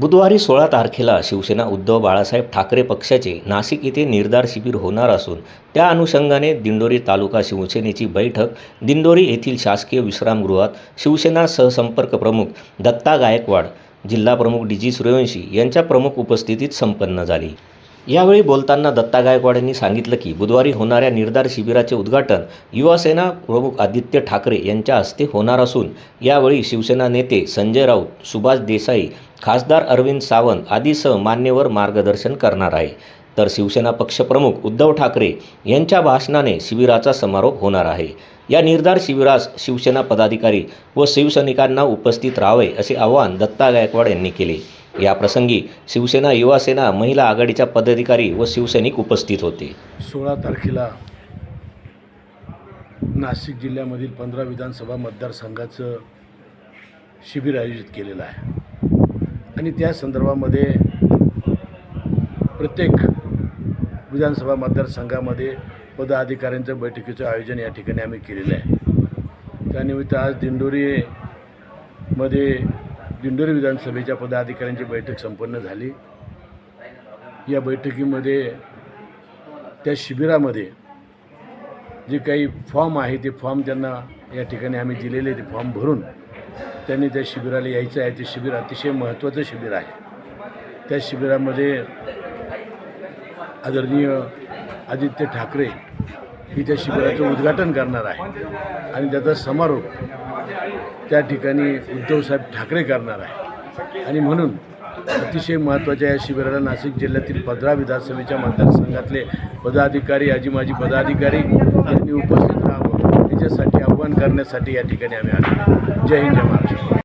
बुधवारी सोळा तारखेला शिवसेना उद्धव बाळासाहेब ठाकरे पक्षाचे नाशिक येथे निर्धार शिबिर होणार असून त्या अनुषंगाने दिंडोरी तालुका शिवसेनेची बैठक दिंडोरी येथील शासकीय विश्रामगृहात शिवसेना सहसंपर्क प्रमुख दत्ता गायकवाड जिल्हाप्रमुख डी जी सूर्यवंशी यांच्या प्रमुख उपस्थितीत संपन्न झाली. यावेळी बोलताना दत्ता गायकवाड यांनी सांगितलं की बुधवारी होणाऱ्या निर्धार शिबिराचे उद्घाटन युवासेना प्रमुख आदित्य ठाकरे यांच्या हस्ते होणार असून यावेळी शिवसेना नेते संजय राऊत सुभाष देसाई खासदार अरविंद सावंत आदीसह मान्यवर मार्गदर्शन करणार आहे. तर शिवसेना पक्षप्रमुख उद्धव ठाकरे यांच्या भाषणाने शिबिराचा समारोप होणार आहे. या निर्धार शिबिरास शिवसेना पदाधिकारी व शिवसैनिकांना उपस्थित राहावे असे आवाहन दत्ता गायकवाड यांनी केले. याप्रसंगी शिवसेना युवासेना महिला आघाडीच्या पदाधिकारी व शिवसैनिक उपस्थित होते. सोळा तारखेला नाशिक जिल्ह्यामधील पंधरा विधानसभा मतदारसंघाचं शिबिर आयोजित केलेलं आहे. आणि त्या संदर्भामध्ये प्रत्येक विधानसभा मतदारसंघामध्ये पदाधिकाऱ्यांच्या बैठकीचं आयोजन या ठिकाणी आम्ही केलेलं आहे. त्यानिमित्त आज दिंडोरीमध्ये दिंडोरी विधानसभेच्या पदाधिकाऱ्यांची बैठक संपन्न झाली. या बैठकीमध्ये त्या शिबिरामध्ये जे काही फॉर्म आहे ते फॉर्म त्यांना या ठिकाणी आम्ही दिलेले ते फॉर्म भरून त्यांनी त्या शिबिराला यायचं आहे. ते शिबिर अतिशय महत्त्वाचं शिबिर आहे. त्या शिबिरामध्ये आदरणीय आदित्य ठाकरे ही त्या शिबिराचं उद्घाटन करणार आहे आणि त्याचा समारोप त्या ठिकाणी उद्धवसाहेब ठाकरे करणार आहे. आणि म्हणून अतिशय महत्त्वाच्या या शिबिराला नाशिक जिल्ह्यातील पंधरा विधानसभेच्या मतदारसंघातले पदाधिकारी आजी माजी पदाधिकारी यांनी उपस्थित राहावं. याच्यासाठी आव्हान करण्यासाठी या ठिकाणी आम्ही आलो जय हिंद जय महाराष्ट्र.